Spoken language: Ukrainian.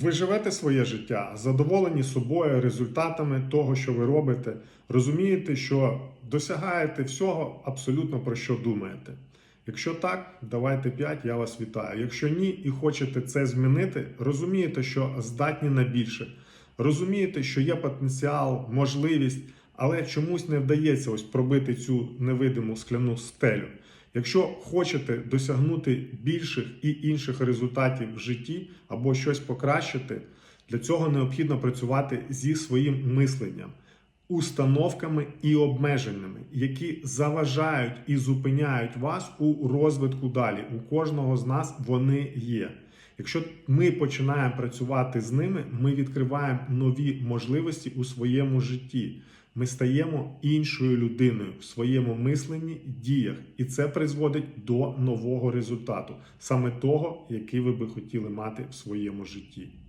Ви живете своє життя, задоволені собою, результатами того, що ви робите, розумієте, що досягаєте всього абсолютно про що думаєте. Якщо так, давайте 5, я вас вітаю. Якщо ні, і хочете це змінити, розумієте, що здатні на більше. Розумієте, що є потенціал, можливість, але чомусь не вдається ось пробити цю невидиму скляну стелю. Якщо хочете досягнути більших і інших результатів в житті або щось покращити, для цього необхідно працювати зі своїм мисленням, установками і обмеженнями, які заважають і зупиняють вас у розвитку далі. У кожного з нас вони є. Якщо ми починаємо працювати з ними, ми відкриваємо нові можливості у своєму житті. Ми стаємо іншою людиною в своєму мисленні, діях, і це призводить до нового результату, саме того, який ви би хотіли мати в своєму житті.